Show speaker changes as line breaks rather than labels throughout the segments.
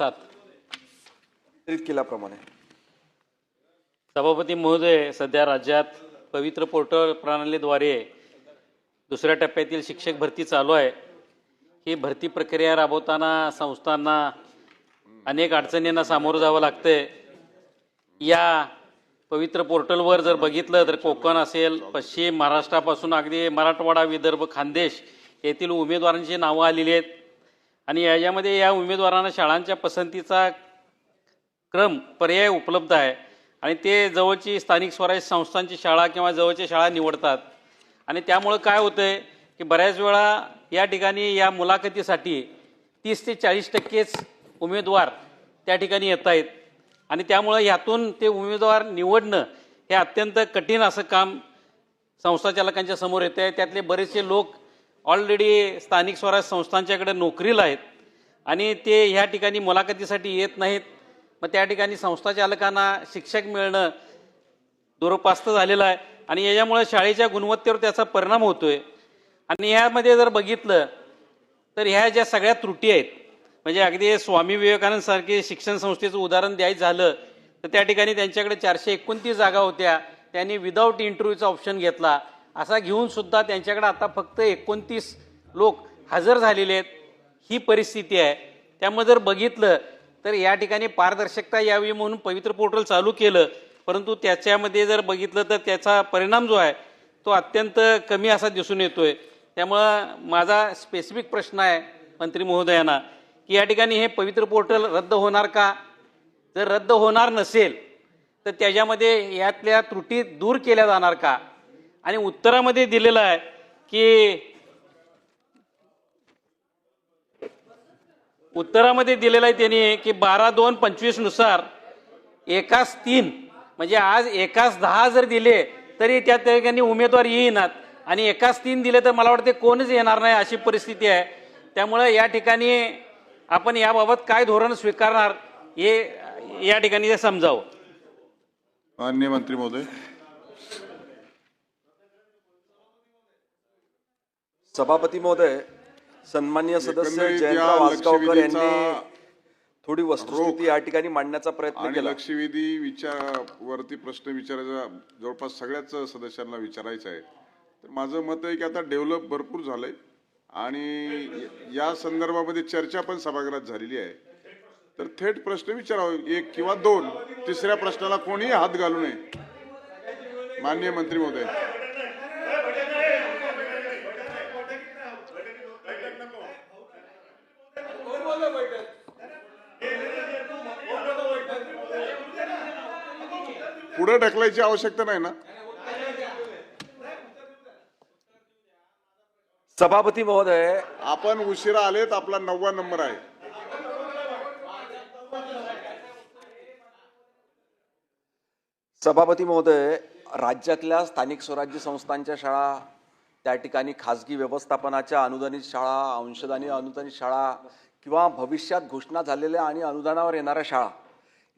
सात
केल्याप्रमाणे.
सभापती महोदय सध्या राज्यात पवित्र पोर्टल प्रणालीद्वारे दुसऱ्या टप्प्यातील शिक्षक भरती चालू आहे. ही भरती प्रक्रिया राबवताना संस्थांना अनेक अडचणींना सामोरं जावं लागतंय. या पवित्र पोर्टलवर जर बघितलं तर कोकण असेल पश्चिम महाराष्ट्रापासून अगदी मराठवाडा विदर्भ खानदेश येथील उमेदवारांची नावं आलेली आहेत. आणि याच्यामध्ये या उमेदवारांना शाळांच्या पसंतीचा क्रम पर्याय उपलब्ध आहे. आणि ते जवळची स्थानिक स्वराज्य संस्थांची शाळा किंवा जवळच्या शाळा निवडतात. आणि त्यामुळं काय होतं आहे की बऱ्याच वेळा या ठिकाणी या मुलाखतीसाठी तीस ते चाळीस टक्केच उमेदवार त्या ठिकाणी येत आहेत आणि त्यामुळं ह्यातून ते उमेदवार निवडणं हे अत्यंत कठीण असं काम संस्थाचालकांच्या समोर येतं आहे त्यातले बरेचसे लोक ऑलरेडी स्थानिक स्वराज्य संस्थांच्याकडे नोकरीला आहेत आणि ते ह्या ठिकाणी मुलाखतीसाठी येत नाहीत. मग त्या ठिकाणी संस्थाचालकांना शिक्षक मिळणं दुरपास्त झालेलं आहे आणि याच्यामुळे शाळेच्या गुणवत्तेवर त्याचा परिणाम होतोय. आणि ह्यामध्ये जर बघितलं तर ह्या ज्या सगळ्या त्रुटी आहेत म्हणजे अगदी स्वामी विवेकानंद सारखे शिक्षण संस्थेचं उदाहरण द्यायचं झालं तर त्या ठिकाणी त्यांच्याकडे चारशे एकोणतीस जागा होत्या. त्यांनी विदाऊट इंटरव्ह्यूचा ऑप्शन घेतला. असा घेऊन सुद्धा त्यांच्याकडे आता फक्त एकोणतीस लोक हजर झालेले आहेत. ही परिस्थिती आहे. त्यामुळे जर बघितलं तर या ठिकाणी पारदर्शकता यावी म्हणून पवित्र पोर्टल चालू केलं. परंतु त्याच्यामध्ये जर बघितलं तर त्याचा परिणाम जो आहे तो अत्यंत कमी असा दिसून येतोय. त्यामुळं माझा स्पेसिफिक प्रश्न आहे मंत्री महोदयांना की या ठिकाणी हे पवित्र पोर्टल रद्द होणार का? जर रद्द होणार नसेल तर त्याच्यामध्ये यातल्या त्रुटी दूर केल्या जाणार का? आणि उत्तरामध्ये दिलेलं आहे की उत्तरामध्ये दिलेलं आहे त्यांनी की बारा दोन पंचवीसनुसार एकाच तीन म्हणजे आज एकाच दहा जर दिले तरी त्या ठिकाणी उमेदवार येईनात. आणि एकाच तीन दिले तर मला वाटते कोणच येणार नाही अशी परिस्थिती आहे. त्यामुळे या ठिकाणी आपण याबाबत काय धोरण स्वीकारणार हे या ठिकाणी ते समजावं.
मान्य मंत्री महोदय
सभापती महोदय सन्मान्य सदस्य
एकंदरीत या
जयंतराव यांनी
लक्षवेधीचा
थोडी वस्तुस्थिती या ठिकाणी मांडण्याचा प्रयत्न
आणि
केला.
लक्षवेधी विचारावरती प्रश्न विचारायचा जवळपास सगळ्याच सदस्यांना विचारायचा आहे. तर माझं मत आहे की आता डेव्हलप भरपूर झालंय आणि या संदर्भामध्ये चर्चा पण सभागृहात झालेली आहे. तर थेट प्रश्न विचारावे एक किंवा दोन तिसऱ्या प्रश्नाला कोणीही हात घालू नये. माननीय मंत्री महोदय. पुढे ढकलायची आवश्यकता नाही ना?
सभापती महोदय
आपण उशिरा आलेत आपला नववा नंबर आहे.
सभापती महोदय राज्यातल्या स्थानिक स्वराज्य संस्थांच्या शाळा त्या ठिकाणी खाजगी व्यवस्थापनाच्या अनुदानित शाळा अंशदानी अनुदानित शाळा किंवा भविष्यात घोषणा झालेल्या आणि अनुदानावर येणाऱ्या शाळा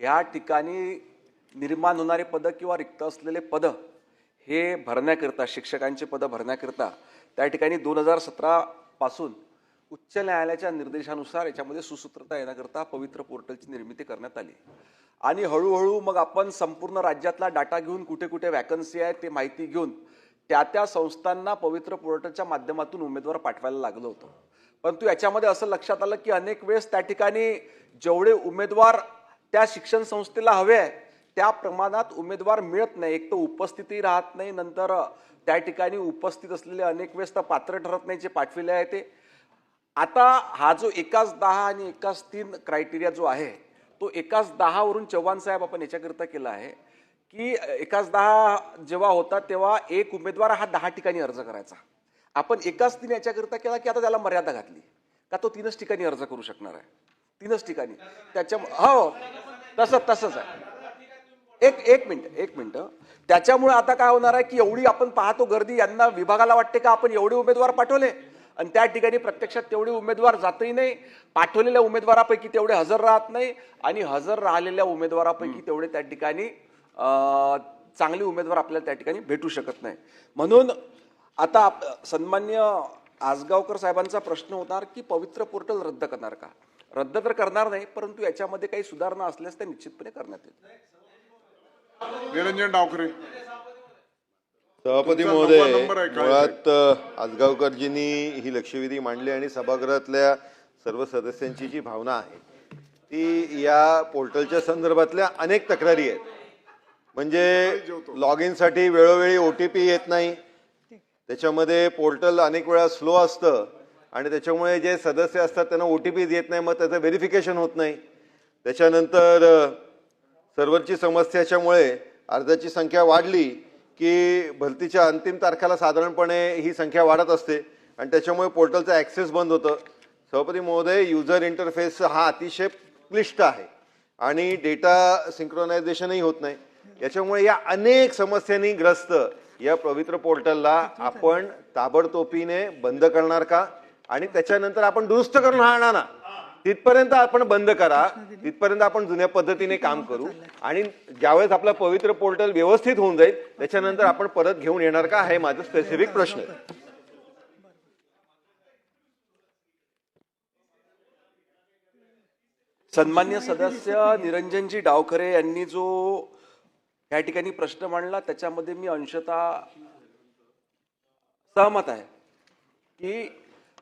या ठिकाणी निर्माण होणारे पदं किंवा रिक्त असलेले पदं हे भरण्याकरिता शिक्षकांची पदं भरण्याकरिता त्या ठिकाणी दोन हजार सतरापासून उच्च न्यायालयाच्या निर्देशानुसार याच्यामध्ये सुसूत्रता येण्याकरता पवित्र पोर्टलची निर्मिती करण्यात आली. आणि हळूहळू मग आपण संपूर्ण राज्यातला डाटा घेऊन कुठे कुठे वॅकन्सी आहे ते माहिती घेऊन त्या त्या संस्थांना पवित्र पोर्टलच्या माध्यमातून उमेदवार पाठवायला लागलं होतं. परंतु याच्यामध्ये असं लक्षात आलं की अनेक वेळेस त्या ठिकाणी जेवढे उमेदवार त्या शिक्षण संस्थेला हवे आहे त्या प्रमाणात उमेदवार मिळत नाही. एक तर उपस्थिती राहत नाही नंतर त्या ठिकाणी उपस्थित असलेले अनेक वेळेस तर पात्र ठरत नाही जे पाठविले आहे ते. आता हा जो एकाच दहा आणि एकाच तीन क्रायटेरिया जो आहे तो एकाच दहावरून चव्हाण साहेब आपण याच्याकरिता केला आहे की एकाच दहा जेव्हा होता तेव्हा एक उमेदवार हा दहा ठिकाणी अर्ज करायचा. आपण एकाच तीन याच्याकरिता केला की आता त्याला मर्यादा घातली. का तो तीनच ठिकाणी अर्ज करू शकणार आहे? तीनच ठिकाणी. त्याच्या हो तसं तसंच आहे. एक एक मिनिट एक मिनिट. त्याच्यामुळे आता काय होणार आहे की एवढी आपण पाहतो गर्दी यांना विभागाला वाटते का आपण एवढे उमेदवार पाठवले? आणि त्या ठिकाणी प्रत्यक्षात तेवढे उमेदवार जातही नाही. पाठवलेल्या उमेदवारापैकी तेवढे हजर राहत नाही आणि हजर राहिलेल्या उमेदवारापैकी तेवढे त्या ठिकाणी चांगले उमेदवार आपल्याला त्या ठिकाणी भेटू शकत नाही. म्हणून आता सन्मान्य आसगावकर साहेबांचा प्रश्न होणार की पवित्र पोर्टल रद्द करणार का? रद्द तर करणार नाही परंतु याच्यामध्ये काही सुधारणा असल्यास त्या निश्चितपणे करण्यात येईल
निरंजन डावखरे.
सभापती महोदय? मुळात आजगावकरजींनी ही लक्षवेधी मांडली आणि सभागृहातल्या सर्व सदस्यांची जी भावना आहे ती या पोर्टलच्या संदर्भातल्या अनेक तक्रारी आहेत. म्हणजे लॉग इनसाठी वेळोवेळी ओ टी पी येत नाही. त्याच्यामध्ये पोर्टल अनेक वेळा स्लो असतं आणि त्याच्यामुळे जे सदस्य असतात त्यांना ओ टी पीज येत नाही मग त्याचं व्हेरिफिकेशन होत नाही. त्याच्यानंतर सर्व्हरची समस्याच्यामुळे अर्जाची संख्या वाढली की भरतीच्या अंतिम तारखेला साधारणपणे ही संख्या वाढत असते. आणि त्याच्यामुळे पोर्टलचा ॲक्सेस बंद होतं. सभापती महोदय युजर इंटरफेस हा अतिशय क्लिष्ट आहे. आणि डेटा सिंक्रोनायझेशनही होत नाही. याच्यामुळे या अनेक समस्यांनी ग्रस्त या पवित्र पोर्टलला आपण ताबडतोबीने बंद करणार का? आणि त्याच्यानंतर आपण दुरुस्त करून राहणार ना तिथपर्यंत आपण बंद करा. तिथपर्यंत आपण जुन्या पद्धतीने काम करू. आणि ज्यावेळेस आपलं पवित्र पोर्टल व्यवस्थित होऊन जाईल त्याच्यानंतर आपण परत घेऊन येणार का हे माझं स्पेसिफिक प्रश्न आहे.
सन्मान्य सदस्य निरंजनजी डावखरे यांनी जो या ठिकाणी प्रश्न मांडला त्याच्यामध्ये मी अंशतः सहमत आहे की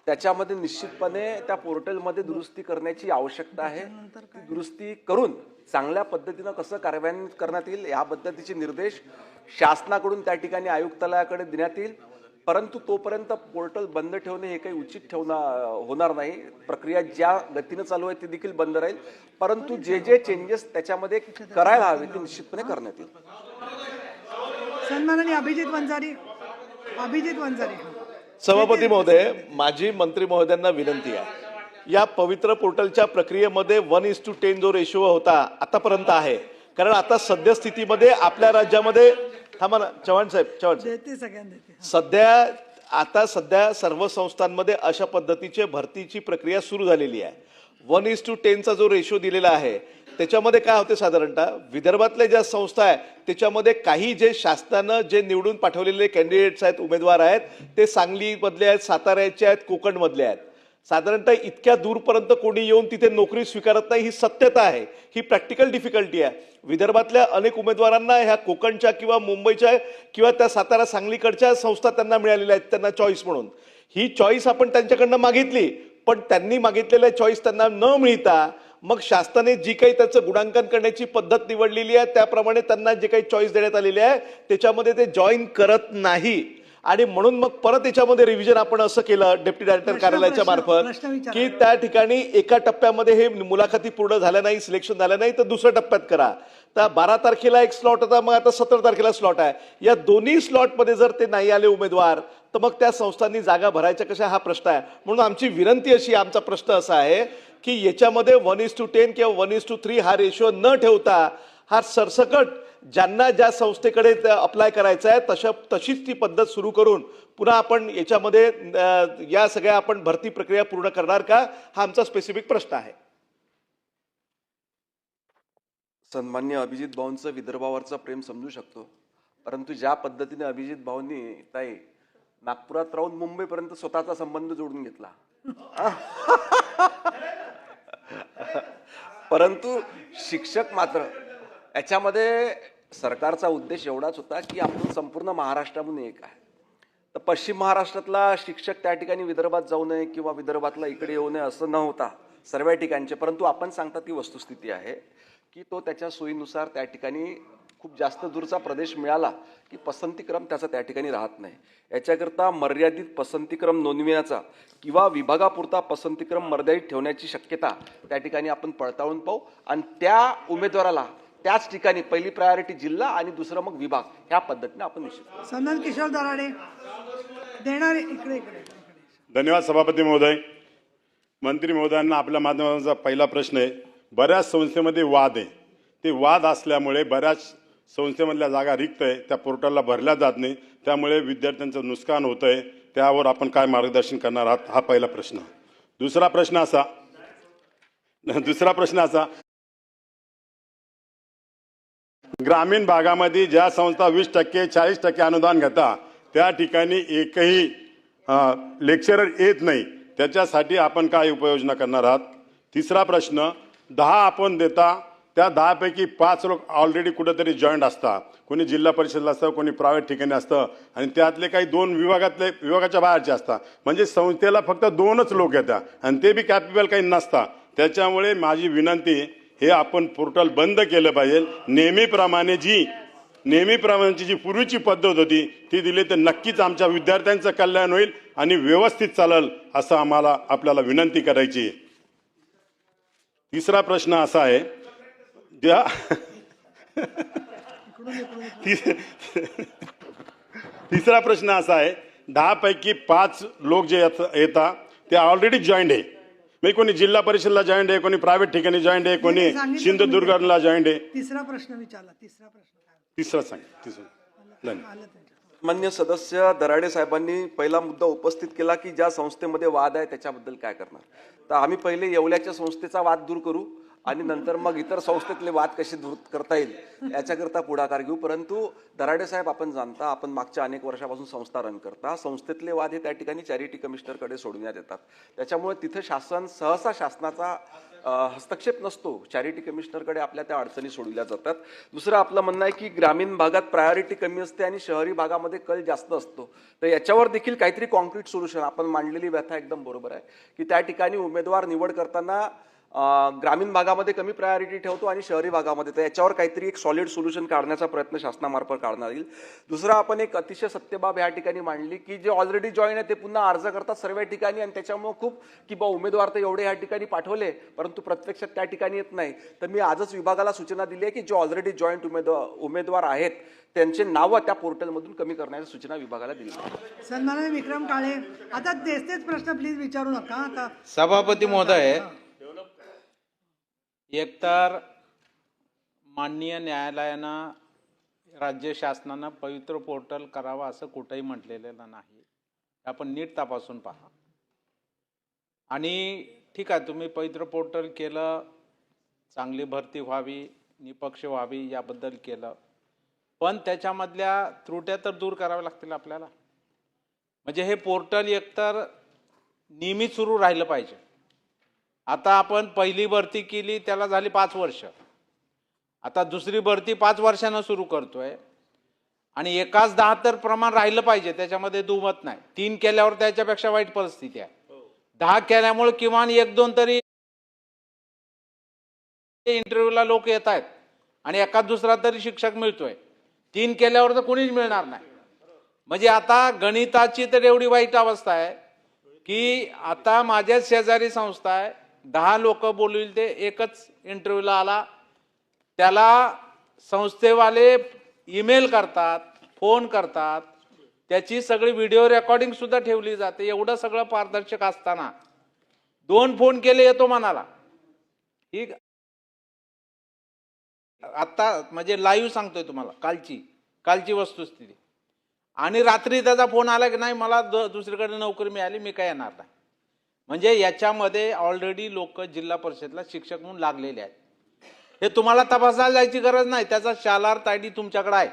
त्याच्यामध्ये निश्चितपणे त्या पोर्टलमध्ये दुरुस्ती करण्याची आवश्यकता आहे. ती दुरुस्ती करून चांगल्या पद्धतीनं कसं कार्यान्वित करण्यात येईल या पद्धतीचे निर्देश शासनाकडून त्या ठिकाणी आयुक्तालयाकडे देण्यात येईल. परंतु तोपर्यंत पोर्टल बंद ठेवणे हे काही उचित ठेवणार होणार नाही. प्रक्रिया ज्या गतीनं चालू आहे ती देखील बंद राहील. परंतु जे जे चेंजेस त्याच्यामध्ये करायला हवे ते निश्चितपणे करण्यात येईल.
सन्माननीय अभिजित वंजारी अभिजित वंजारी.
सभापती महोदय माझी मंत्री महोदयांना विनंती आहे. या पवित्र पोर्टलच्या प्रक्रियेमध्ये वन इज टू टेन जो रेशो होता आतापर्यंत आहे. कारण आता सद्यस्थितीमध्ये आपल्या राज्यामध्ये थांबा ना चव्हाण साहेब चव्हाण सध्या आता सध्या सर्व संस्थांमध्ये अशा पद्धतीचे भरतीची प्रक्रिया सुरू झालेली आहे. वन इज टू टेनचा जो रेशो दिलेला आहे त्याच्यामध्ये काय होते साधारणतः? विदर्भातल्या ज्या संस्था आहे त्याच्यामध्ये काही जे शासनानं जे निवडून पाठवलेले कॅन्डिडेट्स आहेत उमेदवार आहेत ते सांगलीमधले आहेत साताऱ्याचे आहेत कोकणमधले आहेत. साधारणतः इतक्या दूरपर्यंत कोणी येऊन तिथे नोकरी स्वीकारत नाही ही सत्यता आहे. ही प्रॅक्टिकल डिफिकल्टी आहे. विदर्भातल्या अनेक उमेदवारांना ह्या कोकणच्या किंवा मुंबईच्या किंवा त्या सातारा सांगलीकडच्या संस्था त्यांना मिळालेल्या आहेत त्यांना चॉईस म्हणून. ही चॉईस आपण त्यांच्याकडनं मागितली पण त्यांनी मागितलेल्या चॉईस त्यांना न मिळता मग शासनाने जी काही त्याचं गुणांकन करण्याची पद्धत निवडलेली आहे त्याप्रमाणे त्यांना जे काही चॉईस देण्यात आलेली आहे त्याच्यामध्ये ते जॉईन करत नाही. आणि म्हणून मग परत याच्यामध्ये रिव्हिजन आपण असं केलं डेप्टी डायरेक्टर कार्यालयाच्या मार्फत. की त्या ठिकाणी एका टप्प्यामध्ये हे मुलाखती पूर्ण झाल्या नाही सिलेक्शन झालं नाही तर दुसऱ्या टप्प्यात करा. तर बारा तारखेला एक स्लॉट होता मग आता सतरा तारखेला स्लॉट आहे. या दोन्ही स्लॉटमध्ये जर ते नाही आले उमेदवार तर मग त्या संस्थांनी जागा भरायच्या कशा? हा प्रश्न आहे. म्हणून आमची विनंती अशी आमचा प्रश्न असा आहे की याच्यामध्ये वन इज टू टेन किंवा वन इज टू थ्री हा रेशो न ठेवता हा सरसकट ज्यांना ज्या संस्थेकडे अप्लाय करायचं आहे तशा तशीच ती पद्धत सुरू करून पुन्हा आपण याच्यामध्ये या सगळ्या आपण भरती प्रक्रिया पूर्ण करणार का हा आमचा स्पेसिफिक प्रश्न आहे.
सन्मान्य अभिजित भाऊंचं विदर्भावरचं प्रेम समजू शकतो. परंतु ज्या पद्धतीने अभिजित भाऊंनी ताई नागपुरात राहून मुंबईपर्यंत स्वतःचा संबंध जोडून घेतला. परंतु शिक्षक मात्र याच्यामध्ये सरकारचा उद्देश एवढाच होता की आपण संपूर्ण महाराष्ट्रामधून एक आहे. तर पश्चिम महाराष्ट्रातला शिक्षक त्या ठिकाणी विदर्भात जाऊ नये किंवा विदर्भातला इकडे येऊ नये असं न होता सर्व ठिकाणचे परंतु आपण सांगता ती वस्तुस्थिती आहे की तो त्याच्या सोयीनुसार त्या ठिकाणी खूप जास्त दूरचा प्रदेश मिळाला की पसंतीक्रम त्याचा त्या ठिकाणी राहत नाही. याच्याकरता मर्यादित पसंतीक्रम नोंदविण्याचा किंवा विभागापुरता पसंतीक्रम मर्यादित ठेवण्याची शक्यता त्या ठिकाणी आपण पडताळून पाहू. आणि त्या उमेदवाराला त्याच ठिकाणी पहिली प्रायोरिटी जिल्हा आणि दुसरं मग विभाग. ह्या पद्धतीने आपण निश्चित.
सनल किशोर दराडे देणार इकडे इकडे. इकडे
धन्यवाद सभापती महोदय. मंत्री महोदयांना आपल्या माध्यमाचा पहिला प्रश्न आहे बऱ्याच संस्थेमध्ये वाद आहे. ते वाद असल्यामुळे बऱ्याच संस्थेमधल्या जागा रिक्त आहे त्या पोर्टलला भरल्या जात नाही. त्यामुळे विद्यार्थ्यांचं नुकसान होतं आहे त्यावर आपण काय मार्गदर्शन करणार आहात हा पहिला प्रश्न. दुसरा प्रश्न असा दुसरा प्रश्न असा ग्रामीण भागामध्ये ज्या संस्था वीस टक्के चाळीस टक्के अनुदान घेता त्या ठिकाणी एकही लेक्चरर येत नाही. त्याच्यासाठी आपण काय उपाययोजना करणार आहात? तिसरा प्रश्न दहा आपण देता त्या दहापैकी पाच लोक ऑलरेडी कुठंतरी जॉईंट असतात कोणी जिल्हा परिषदला असतं कोणी प्रायव्हेट ठिकाणी असतं आणि त्यातले काही दोन विभागातले विभागाच्या बाहेरचे असतात म्हणजे संस्थेला फक्त दोनच लोक येतात आणि ते बी कॅपेबल काही नसतात त्याच्यामुळे माझी विनंती हे आपण पोर्टल बंद केलं पाहिजे नेहमीप्रमाणे जी नेहमीप्रमाणेची जी पूर्वीची पद्धत होती ती दिली तर नक्कीच आमच्या विद्यार्थ्यांचं कल्याण होईल आणि व्यवस्थित चालेल असं आम्हाला आपल्याला विनंती करायची आहे. तिसरा प्रश्न असा आहे ज्या तिसरा प्रश्न असा आहे दहापैकी पाच लोक जे येत- येतात ते ऑलरेडी जॉईंट आहे म्हणजे कोणी जिल्हा परिषदला जॉईंट आहे कोणी प्रायव्हेट ठिकाणी जॉईंट आहे कोणी सिंधुदुर्गला जॉईंट आहे
तिसरा प्रश्न विचारला तिसरा प्रश्न
तिसरा सांग तिसरा.
मान्य सदस्य दराडे साहेबांनी पहिला मुद्दा उपस्थित केला की ज्या संस्थेमध्ये वाद आहे त्याच्याबद्दल काय करणार? तर आम्ही पहिले येवल्याच्या संस्थेचा वाद दूर करू. आणि नंतर मग इतर संस्थेतले वाद कसे दूर करता येईल याच्याकरता पुढाकार घेऊ. परंतु दराडे साहेब आपण जाणता आपण मागच्या अनेक वर्षापासून संस्था रन करता. संस्थेतले वाद हे त्या ठिकाणी चॅरिटी कमिशनरकडे सोडण्यात येतात. त्याच्यामुळे तिथे शासन सहसा शासनाचा हस्तक्षेप नसतो. चॅरिटी कमिशनरकडे आपल्या त्या अडचणी सोडविल्या जातात. दुसरं आपलं म्हणणं आहे की ग्रामीण भागात प्रायोरिटी कमी असते आणि शहरी भागामध्ये कल जास्त असतो. तर याच्यावर देखील काहीतरी कॉन्क्रीट सोल्युशन आपण मांडलेली व्यथा एकदम बरोबर आहे. की त्या ठिकाणी उमेदवार निवड करताना ग्रामीण भागामध्ये कमी प्रायोरिटी ठेवतो आणि शहरी भागामध्ये. तर याच्यावर काहीतरी एक सॉलिड सोल्युशन काढण्याचा प्रयत्न शासनामार्फत काढणार येईल. दुसरा आपण एक अतिशय सत्यबाब या ठिकाणी मांडली की जे ऑलरेडी जॉईन आहे ते पुन्हा अर्ज करतात सर्व ठिकाणी आणि त्याच्यामुळे खूप की बा उमेदवार तर एवढे या ठिकाणी पाठवले परंतु प्रत्यक्षात त्या ठिकाणी येत नाही. तर मी आजच विभागाला सूचना दिली आहे की जे ऑलरेडी जॉईंट उमेदवार उमेदवार आहेत त्यांचे नावं त्या पोर्टलमधून कमी करण्याची सूचना विभागाला दिली आहे
सन्माननीय विक्रम काळे आता तेच तेच प्रश्न प्लीज विचारू नका. आता
सभापती महोदय एकतर माननीय न्यायालयानं राज्य शासनानं पवित्र पोर्टल करावं असं कुठंही म्हटलेलं नाही. आपण नीट तपासून पहा. आणि ठीक आहे तुम्ही पवित्र पोर्टल केलं चांगली भरती व्हावी निपक्ष व्हावी याबद्दल केलं. पण त्याच्यामधल्या त्रुट्या तर दूर कराव्या लागतील आपल्याला. म्हणजे हे पोर्टल एकतर नियमित सुरू राहिलं पाहिजे. आता आपण पहिली भरती केली त्याला झाली पाच वर्ष. आता दुसरी भरती पाच वर्षानं सुरू करतोय. आणि एकाच दहा तर प्रमाण राहिलं पाहिजे त्याच्यामध्ये दुमत नाही. तीन केल्यावर त्याच्यापेक्षा वाईट परिस्थिती आहे. दहा केल्यामुळे किमान एक दोन तरी इंटरव्ह्यूला लोक येत आहेत. आणि एकाच दुसरा तरी शिक्षक मिळतोय. तीन केल्यावर तर कोणीच मिळणार नाही. म्हणजे आता गणिताची तर एवढी वाईट अवस्था आहे की आता माझ्याच शेजारी संस्था आहे दहा लोक बोलतील ते एकच इंटरव्ह्यूला आला. त्याला संस्थेवाले ईमेल करतात फोन करतात. त्याची सगळी व्हिडिओ रेकॉर्डिंग सुद्धा ठेवली जाते. एवढं सगळं पारदर्शक असताना. दोन फोन केले येतो मनाला. ठीक आता म्हणजे लाईव्ह सांगतोय तुम्हाला कालची. कालची वस्तुस्थिती. आणि रात्री त्याचा फोन आला की नाही मला द- दुसरीकडे नोकरी मिळाली मी काय येणार नाही. म्हणजे याच्यामध्ये ऑलरेडी लोक जिल्हा परिषदला शिक्षक म्हणून लागलेले आहेत हे तुम्हाला तपासायला जायची गरज नाही त्याचा शालार्थ आय डी तुमच्याकडे आहे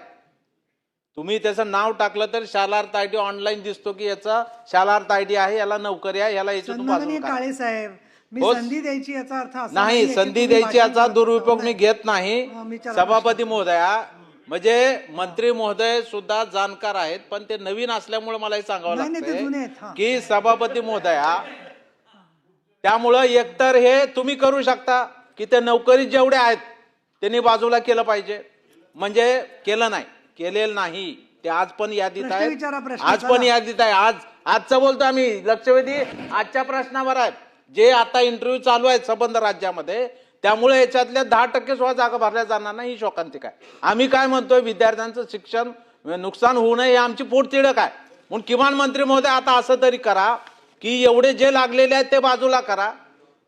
तुम्ही त्याचं नाव टाकलं तर शालार्थ आय डी ऑनलाईन दिसतो की याचा शालार्थ आय डी आहे याला नोकरी आहे याला.
काळे साहेब. संधी द्यायची याचा अर्थ
नाही संधी द्यायची याचा दुरुपयोग मी. घेत नाही
हा,
सभापती महोदया म्हणजे मंत्री महोदय सुद्धा जाणकार आहेत पण ते नवीन असल्यामुळे मला हे सांगावं. लागतं की सभापती महोदया त्यामुळं एकतर हे तुम्ही करू शकता की ते नोकरी जेवढे आहेत त्यांनी बाजूला केलं पाहिजे. म्हणजे केलं नाही केलेलं नाही. ते आज पण यादीत
प्रश्न
आज पण. यादीत आहे. आज आजचं बोलतो आम्ही. लक्षवेधी आजच्या प्रश्नावर आहेत. जे आता इंटरव्ह्यू चालू आहेत संबंध राज्यामध्ये त्यामुळे याच्यातल्या दहा टक्के सुद्धा जागा भरल्या जाणार नाही ही शोकांतिक आहे. आम्ही काय म्हणतोय? विद्यार्थ्यांचं शिक्षण नुकसान होऊ नये ही आमची पोटतिडक आहे. म्हणून किमान मंत्री महोदय आता असं तरी करा. की एवढे जे लागलेले आहेत ते बाजूला करा.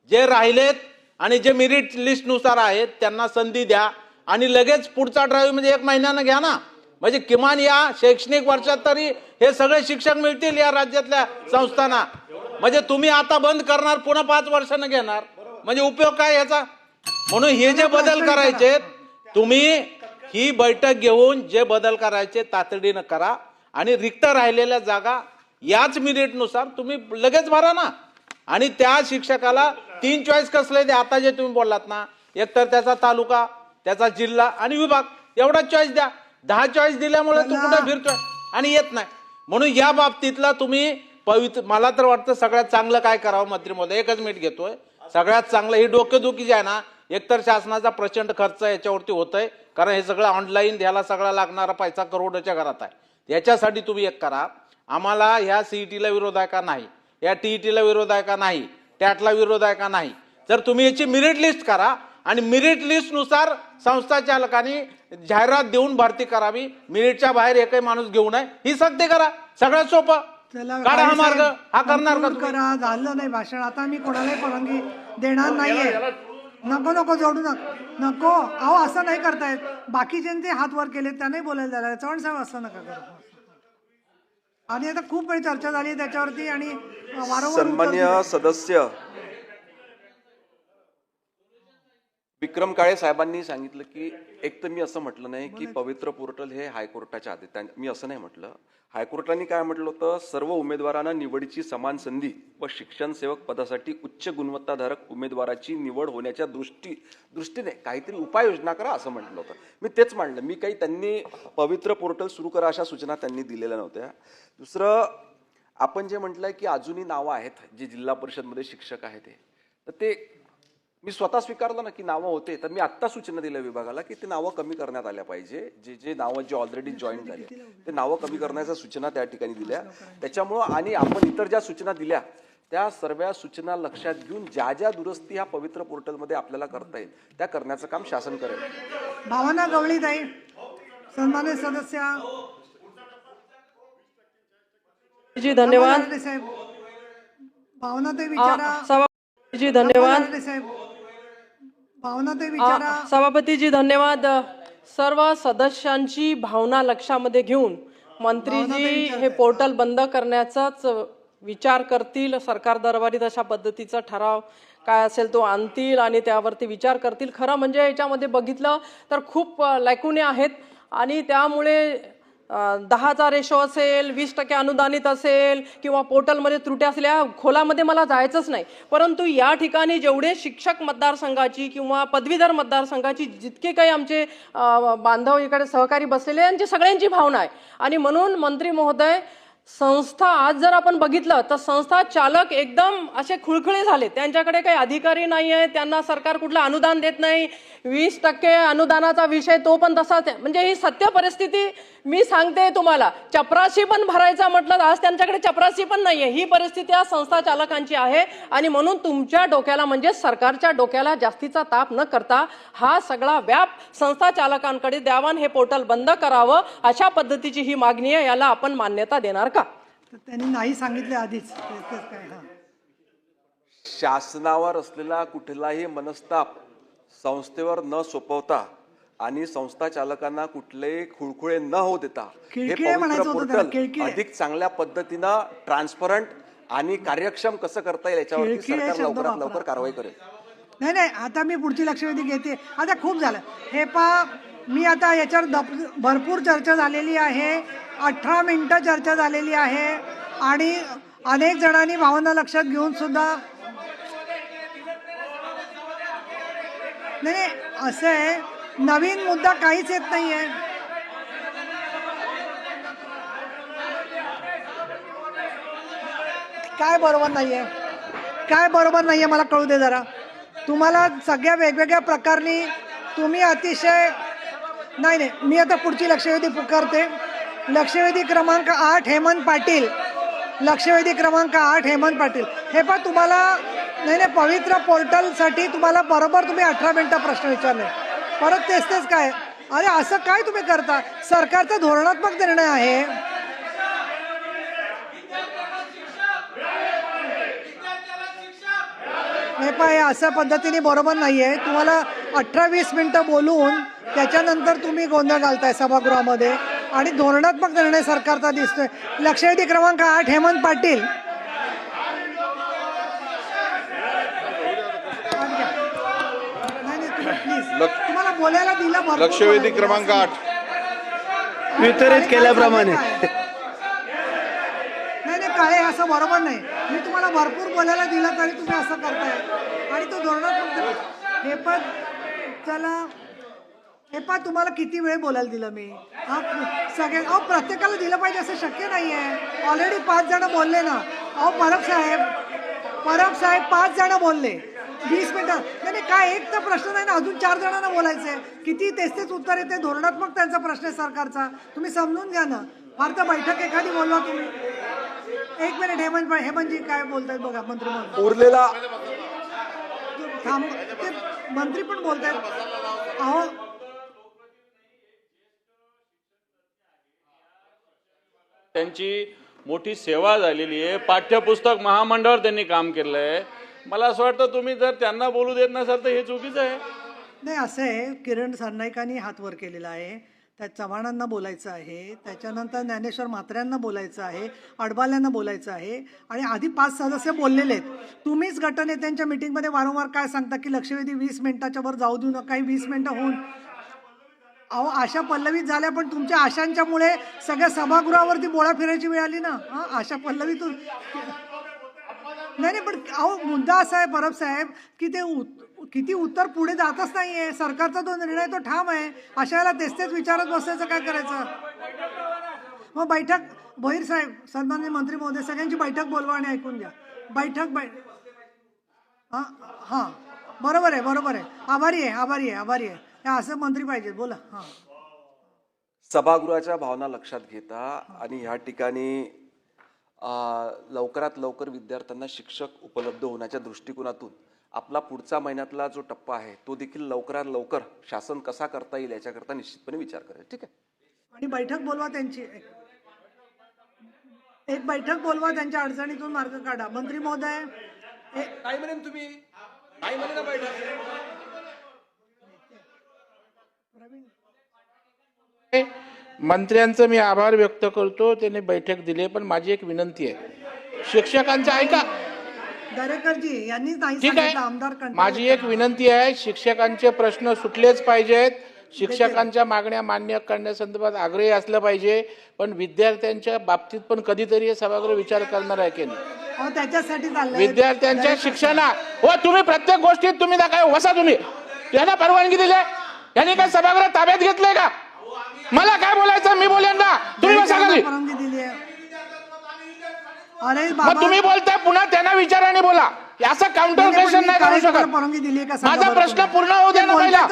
जे राहिलेत आणि जे मेरिट लिस्टनुसार आहेत त्यांना संधी द्या. आणि लगेच पुढचा ड्राईव्ह म्हणजे एक महिन्यानं घ्या ना. म्हणजे किमान या शैक्षणिक वर्षात तरी हे सगळे शिक्षक मिळतील या राज्यातल्या संस्थांना. म्हणजे तुम्ही आता बंद करणार पुन्हा पाच वर्षानं घेणार. म्हणजे उपयोग काय याचा? म्हणून हे जे बदल करायचे तुम्ही ही बैठक घेऊन जे बदल करायचे तातडीनं करा. आणि रिक्त राहिलेल्या जागा याच मिनिटनुसार तुम्ही लगेच भरा ना. आणि त्या शिक्षकाला तीन चॉईस कसले ते आता जे तुम्ही बोललात ना एकतर त्याचा तालुका त्याचा जिल्हा आणि विभाग एवढाच चॉईस द्या. दहा चॉईस दिल्यामुळे तू कुठे फिरतोय? आणि येत नाही. म्हणून या बाबतीतला तुम्ही पवित्र मला तर वाटतं सगळ्यात चांगलं काय करावं मंत्री महोदय? एकच मिनिट घेतोय. सगळ्यात चांगलं ही डोकेदुखी जी आहे ना एकतर शासनाचा प्रचंड खर्च याच्यावरती होतोय कारण हे सगळं ऑनलाईन ह्याला सगळा लागणारा पैसा करोडच्या घरात आहे. याच्यासाठी तुम्ही एक करा. आम्हाला ह्या सीईटीला विरोध आहे का नाही? या टीईटीला विरोध आहे का नाही? टॅटला विरोध आहे का नाही? जर तुम्ही याची मेरिट लिस्ट करा आणि मेरिट लिस्टनुसार संस्था चालकांनी जाहिरात देऊन भरती करावी. मेरिटच्या बाहेर एकही माणूस घेऊ नये. ही सक्ती करा. सगळ्यात सोपं. काढा हा मार्ग. हा करणार का
करा. झालं नाही भाषण. आता मी कोणालाही परवानगी देणार नाहीये. नको नको जोडू नको. नको. अहो असं नाही करतायत. बाकीच्यांचे हात वर केले त्यांनाही बोलायला झालं चव्हाण साहेब असं नका करू. आणि आता खूप वेळ चर्चा झाली त्याच्यावरती आणि वारंवार
सन्मान्य. सदस्य विक्रम काळे साहेबांनी सांगितलं की एक तर मी असं म्हटलं नाही की पवित्र पोर्टल हे हायकोर्टाच्या आधी त्यां- मी असं नाही म्हटलं. हायकोर्टाने काय म्हटलं होतं? सर्व उमेदवारांना निवडीची समान संधी व शिक्षण सेवक पदासाठी उच्च गुणवत्ताधारक उमेदवाराची निवड होण्याच्या दृष्टी दृष्टीने काहीतरी उपाययोजना करा असं म्हटलं होतं. मी तेच मांडलं. मी काही त्यांनी पवित्र पोर्टल सुरू करा अशा सूचना त्यांनी दिलेल्या नव्हत्या. दुसरं आपण जे म्हटलंय की अजूनही नावं आहेत जे जिल्हा परिषदमध्ये शिक्षक आहेत ते तर ते मी स्वतः स्वीकारलं ना की नावं होते तर मी आत्ता सूचना दिल्या विभागाला की ते नावं कमी करण्यात आल्या पाहिजे. जे जे नावं जे ऑलरेडी जॉईन झाले ते नावं कमी करण्याच्या सूचना त्या ठिकाणी दिल्या. त्याच्यामुळं आणि आपण इतर ज्या सूचना दिल्या त्या सर्व सूचना लक्षात घेऊन ज्या ज्या दुरुस्ती ह्या पवित्र पोर्टलमध्ये आपल्याला करता येईल त्या करण्याचं काम शासन करेल.
भावना गवळीताई सन्मान्य सदस्य.
जी धन्यवाद.
भावना ते विचारा.
सभापतीजी धन्यवाद.
भावना ते
आ,
विचारा.
सभापतीजी धन्यवाद. सर्व सदस्यांची भावना लक्षामध्ये घेऊन मंत्रीजी हे पोर्टल बंद करण्याचाच विचार करतील. सरकार दरबारी तशा पद्धतीचा ठराव काय असेल तो आणतील आणि त्यावरती विचार करतील. खरं म्हणजे याच्यामध्ये बघितलं तर खूप लॅकुने आहेत. आणि त्यामुळे दहाचा रेशो असेल वीस टक्के अनुदानित असेल किंवा पोर्टलमध्ये त्रुट्या असल्या खोलामध्ये मला जायचंच नाही. परंतु या ठिकाणी जेवढे शिक्षक मतदारसंघाची किंवा पदवीधर मतदारसंघाची जितके काही आमचे बांधव इकडे सहकारी बसलेले यांची सगळ्यांची भावना आहे. आणि म्हणून मंत्री महोदय संस्था आज जर आपण बघितलं तर संस्था चालक एकदम असे खुळखुळे झाले. त्यांच्याकडे काही अधिकारी नाही आहे त्यांना सरकार कुठलं अनुदान देत नाही. वीस टक्के अनुदानाचा विषय तो पण तसाच आहे. म्हणजे ही सत्य परिस्थिती मी सांगते तुम्हाला. चपराशी पण भरायचा म्हटलं तर आज त्यांच्याकडे चपराशी पण नाही आहे ही परिस्थिती आज संस्था चालकांची आहे. आणि म्हणून तुमच्या डोक्याला म्हणजे सरकारच्या डोक्याला जास्तीचा ताप न करता हा सगळा व्याप संस्था चालकांकडे द्यावा हे पोर्टल बंद करावं अशा पद्धतीची ही मागणी आहे याला आपण मान्यता देणार का?
त्यांनी नाही सांगितले आधीच. हा.
शासनावर असलेला कुठलाही मनस्ताप संस्थेवर न सोपवता आणि संस्था चालकांना कुठलेही खुळखुळे न होऊ देता हे
खिळखिळे म्हणायचं होतं त्याला,
पोर्टल
खिळखिळे.
अधिक चांगल्या पद्धतीनं ट्रान्सपरंट आणि कार्यक्षम कसं करता येईल याच्यावरती
खिळखिळे
सरकार
शब्द
लवकरात
वापरा.
लवकर कारवाई करेल.
नाही नाही आता मी पुढची लक्षवेधी घेते. आता खूप झालं. हे पा मी आता याच्यावर दप- भरपूर चर्चा झालेली आहे. अठरा मिनिटं चर्चा झालेली आहे. आणि अनेक जणांनी भावना लक्षात घेऊन सुद्धा नाही असं आहे. नवीन मुद्दा काहीच येत नाही आहे काय बरोबर नाही आहे काय बरोबर नाही आहे मला कळू दे जरा. तुम्हाला सगळ्या वेगवेगळ्या प्रकारनी तुम्ही अतिशय नाही नाही मी आता पुढची लक्षवेधी पुकारते. लक्षवेधी क्रमांक आठ हेमंत पाटील. लक्षवेधी क्रमांक आठ हेमंत पाटील. हे पण तुम्हाला नाही नाही पवित्र पोर्टलसाठी तुम्हाला बरोबर तुम्ही अठरा मिनिटं प्रश्न विचारले. परत तेच तेच काय? अरे असं काय तुम्ही करता? सरकारचा धोरणात्मक निर्णय आहे. नाही पाय अशा पद्धतीने बरोबर नाहीये. तुम्हाला अठरा वीस मिनिटं बोलून त्याच्यानंतर तुम्ही गोंधळ घालताय सभागृहामध्ये. आणि धोरणात्मक निर्णय सरकारचा दिसतोय. लक्षवेधी क्रमांक आठ हेमंत पाटील नाही, नाही, तुम्ही please. तुम्हाला बोलायला दिलं
लक्षवेधी क्रमांक. आठ.
वितरित केल्याप्रमाणे. नाही नाही काळे असं बरोबर नाही. मी तुम्हाला भरपूर बोलायला दिलं तरी तुम्ही असं करताय. आणि तो धोरणात्मक हे पण चला. हे पण तुम्हाला किती वेळ बोलायला दिलं मी? हा सगळे अहो प्रत्येकाला दिलं पाहिजे असं शक्य नाही आहे ऑलरेडी पाच जण बोलले ना. अहो परब साहेब परब साहेब पाच जण बोलले. वीस मिनिटं. नाही नाही, काय एक तर प्रश्न नाही ना अजून चार जणांना बोलायचं आहे किती तेच तेच उत्तर येते. धोरणात्मक त्यांचा प्रश्न आहे सरकारचा. तुम्ही समजून घ्या ना. फार तर बैठक एखादी बोलवा तुम्ही. एक मिनिट हेमंत हेमंतजी काय बोलतायत बघा मंत्री महोदय.
उरलेला
थांब ते मंत्री पण बोलतायत. अहो.
त्यांची मोठी सेवा झालेली आहे. पाठ्यपुस्तक महामंडळावर त्यांनी काम केलं आहे मला असं वाटतं तुम्ही जर त्यांना बोलू देत नसाल तर हे चुकीचं आहे.
नाही असं आहे. किरण सरनाईकांनी हात वर केलेला आहे. त्या चव्हाणांना बोलायचं आहे. त्याच्यानंतर ज्ञानेश्वर म्हात्र्यांना बोलायचं आहे. अडबाल्यांना बोलायचं आहे. आणि आधी पाच सदस्य बोललेले आहेत. तुम्हीच गटनेत्यांच्या मिटिंगमध्ये वारंवार काय सांगता की लक्षवेधी वीस मिनिटाच्या वर जाऊ देऊ नका काही वीस मिनटं होऊन. अहो आशा पल्लवीत झाल्या पण तुमच्या आशांच्यामुळे सगळ्या सभागृहावरती बोळा फिरायची वेळ आली ना? हां आशा पल्लवीतून. नाही नाही पण अहो मुद्दा असा आहे परब साहेब की ते उत- किती उत्तर पुढे जातच नाही आहे सरकारचा तो निर्णय तो ठाम आहे. अशाला तेच तेच विचारत बसायचं काय करायचं? मग बैठक भोईर साहेब सन्मान्य मंत्री महोदय सगळ्यांची बैठक बोलवा आणि ऐकून घ्या. बैठक बै हां हां. बरोबर आहे बरोबर आहे. आभारी आहे आभारी आहे आभारी आहे. असं मंत्री पाहिजे बोला हां.
सभागृहाच्या भावना लक्षात घेता आणि ह्या ठिकाणी लवकरात लवकर विद्यार्थ्यांना शिक्षक उपलब्ध होण्याच्या दृष्टिकोनातून आपला पुढचा महिन्यातला जो टप्पा आहे तो देखील लवकरात लवकर शासन कसा करता येईल याच्याकरता निश्चितपणे विचार करेल. ठीक आहे?
आणि बैठक बोलवा त्यांची. एक बैठक बोलवा त्यांच्या अडचणीतून मार्ग काढा. मंत्री महोदय हे-
मंत्र्यांचं मी आभार व्यक्त करतो त्यांनी बैठक दिली पण माझी एक विनंती आहे. शिक्षकांचं ऐका.
दरेकरजी यांनी नाही
ठीक आहे. माझी एक विनंती आहे शिक्षकांचे प्रश्न सुटलेच पाहिजेत. शिक्षकांच्या मागण्या मान्य करण्यासंदर्भात आग्रही असलं पाहिजे पण विद्यार्थ्यांच्या बाबतीत पण कधीतरी हे सभागृह विचार करणार आहे की नाही?
त्याच्यासाठी चाललंय.
विद्यार्थ्यांच्या शिक्षणा हो तुम्ही प्रत्येक गोष्टीत तुम्ही काय वसा तुम्ही. यांना परवानगी दिली यांनी काय सभागृह ताब्यात घेतलंय का? मला काय बोलायचं? मी बोलेन ना. तुम्ही खाली.
परवानगी दिली आहे. अरे
मग तुम्ही बोलताय पुन्हा त्यांना विचारा आणि बोला. असं काउंटर
नाही,
करू शकत.
परवानगी दिली आहे का सांगा
माझा
बरं
प्रश्न
तुम्ही.
पूर्ण होऊ द्या ना
ते
पहिला.